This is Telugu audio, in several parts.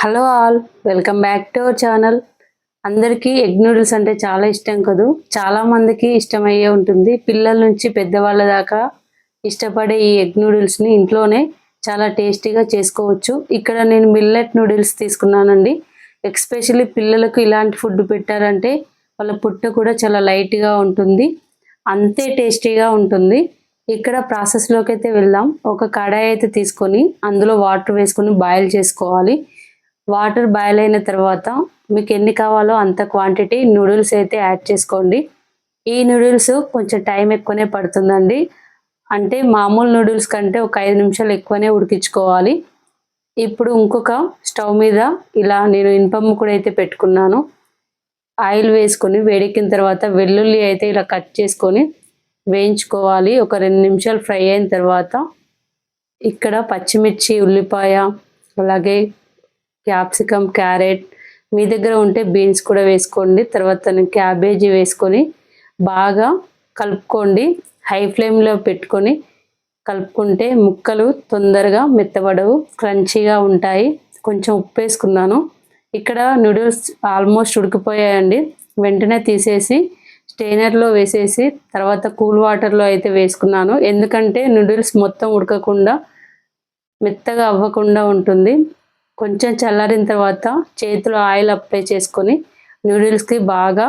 Hello all welcome back to our channel అందరికీ ఎగ్ నూడిల్స్ అంటే చాలా ఇష్టం కదూ. చాలామందికి ఇష్టమయ్యే ఉంటుంది. పిల్లల నుంచి పెద్దవాళ్ళ దాకా ఇష్టపడే ఈ ఎగ్ నూడిల్స్ని ఇంట్లోనే చాలా టేస్టీగా చేసుకోవచ్చు. ఇక్కడ నేను మిల్లెట్ నూడిల్స్ తీసుకున్నానండి. ఎక్స్పెషల్లీ పిల్లలకు ఇలాంటి ఫుడ్ పెట్టారంటే వాళ్ళ పుట్ట కూడా చాలా లైట్గా ఉంటుంది. అంతే టేస్టీగా ఉంటుంది. ఇక్కడ ప్రాసెస్లోకి అయితే వెళ్దాం. ఒక కడాయి అయితే తీసుకొని అందులో వాటర్ వేసుకొని బాయిల్ చేసుకోవాలి. వాటర్ బాయిల్ అయిన తర్వాత మీకు ఎన్ని కావాలో అంత క్వాంటిటీ నూడిల్స్ అయితే యాడ్ చేసుకోండి. ఈ నూడిల్స్ కొంచెం టైం ఎక్కువనే పడుతుందండి. అంటే మామూలు నూడిల్స్ కంటే ఒక ఐదు నిమిషాలు ఎక్కువనే ఉడికించుకోవాలి. ఇప్పుడు ఇంకొక స్టవ్ మీద ఇలా నేను ఇనుపమ్మ కూడా అయితే పెట్టుకున్నాను. ఆయిల్ వేసుకొని వేడెక్కిన తర్వాత వెల్లుల్లి అయితే ఇలా కట్ చేసుకొని వేయించుకోవాలి. ఒక రెండు నిమిషాలు ఫ్రై అయిన తర్వాత ఇక్కడ పచ్చిమిర్చి ఉల్లిపాయ అలాగే క్యాప్సికమ్ క్యారెట్ మీ దగ్గర ఉంటే బీన్స్ కూడా వేసుకోండి. తర్వాత క్యాబేజీ వేసుకొని బాగా కలుపుకోండి. హై ఫ్లేమ్లో పెట్టుకొని కలుపుకుంటే ముక్కలు తొందరగా మెత్తబడవు క్రంచీగా ఉంటాయి. కొంచెం ఉప్పు వేసుకున్నాను. ఇక్కడ నూడిల్స్ ఆల్మోస్ట్ ఉడికిపోయాయండి. వెంటనే తీసేసి స్టెయినర్లో వేసేసి తర్వాత కూల్ వాటర్లో అయితే వేసుకున్నాను. ఎందుకంటే నూడిల్స్ మొత్తం ఉడకకుండా మెత్తగా అవ్వకుండా ఉంటుంది. కొంచెం చల్లారిన తర్వాత చేతిలో ఆయిల్ అప్లై చేసుకొని నూడిల్స్కి బాగా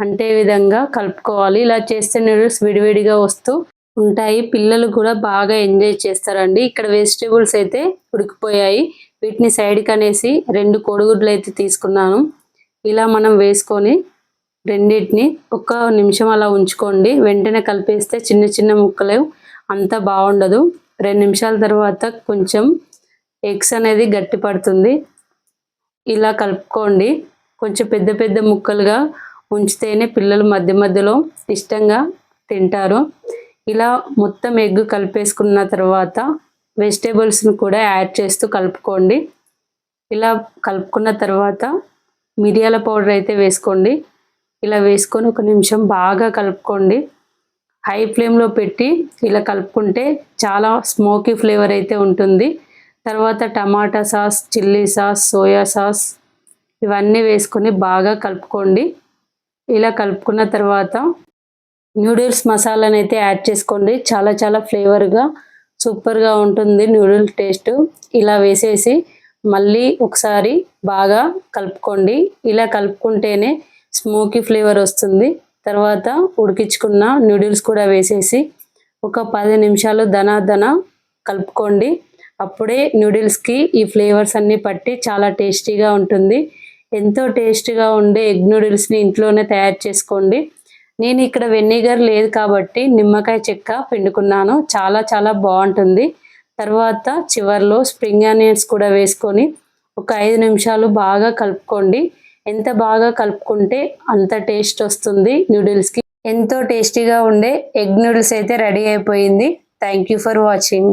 అంటే విధంగా కలుపుకోవాలి. ఇలా చేస్తే నూడిల్స్ విడివిడిగా వస్తూ ఉంటాయి. పిల్లలు కూడా బాగా ఎంజాయ్ చేస్తారండి. ఇక్కడ వెజిటేబుల్స్ అయితే ఉడికిపోయాయి. వీటిని సైడ్కి అనేసి రెండు కోడిగుడ్లు అయితే తీసుకున్నాను. ఇలా మనం వేసుకొని రెండింటిని ఒక నిమిషం అలా ఉంచుకోండి. వెంటనే కలిపేస్తే చిన్న చిన్న ముక్కలు అంత బాగుండదు. రెండు నిమిషాల తర్వాత కొంచెం ఎగ్స్ అనేది గట్టి పడుతుంది. ఇలా కలుపుకోండి. కొంచెం పెద్ద పెద్ద ముక్కలుగా ఉంచితేనే పిల్లలు మధ్య మధ్యలో ఇష్టంగా తింటారు. ఇలా మొత్తం ఎగ్ కలిపేసుకున్న తర్వాత వెజిటేబుల్స్ని కూడా యాడ్ చేస్తూ కలుపుకోండి. ఇలా కలుపుకున్న తర్వాత మిరియాల పౌడర్ అయితే వేసుకోండి. ఇలా వేసుకొని ఒక నిమిషం బాగా కలుపుకోండి. హై ఫ్లేమ్లో పెట్టి ఇలా కలుపుకుంటే చాలా స్మోకీ ఫ్లేవర్ అయితే ఉంటుంది. తర్వాత tomato sauce chilli sauce soya sauce ఇవన్నీ వేసుకొని బాగా కలుపుకోండి. ఇలా కలుపుకున్న తర్వాత న్యూడిల్స్ మసాలాని అయితే యాడ్ చేసుకోండి. చాలా చాలా ఫ్లేవర్గా సూపర్గా ఉంటుంది నూడిల్స్ టేస్ట్. ఇలా వేసేసి మళ్ళీ ఒకసారి బాగా కలుపుకోండి. ఇలా కలుపుకుంటేనే స్మోకీ ఫ్లేవర్ వస్తుంది. తర్వాత ఉడికించుకున్న నూడిల్స్ కూడా వేసేసి ఒక పది నిమిషాలు ధన ధన కలుపుకోండి. అప్పుడే నూడిల్స్కి ఈ ఫ్లేవర్స్ అన్నీ పట్టి చాలా టేస్టీగా ఉంటుంది. ఎంతో టేస్టీగా ఉండే ఎగ్ నూడిల్స్ని ఇంట్లోనే తయారు చేసుకోండి. నేను ఇక్కడ వెనిగర్ లేదు కాబట్టి నిమ్మకాయ చెక్క పిండుకున్నాను. చాలా చాలా బాగుంటుంది. తర్వాత చివర్లో స్ప్రింగ్ ఆనియన్స్ కూడా వేసుకొని ఒక ఐదు నిమిషాలు బాగా కలుపుకోండి. ఎంత బాగా కలుపుకుంటే అంత టేస్ట్ వస్తుంది నూడిల్స్కి. ఎంతో టేస్టీగా ఉండే ఎగ్ నూడిల్స్ అయితే రెడీ అయిపోయింది. Thank you for watching.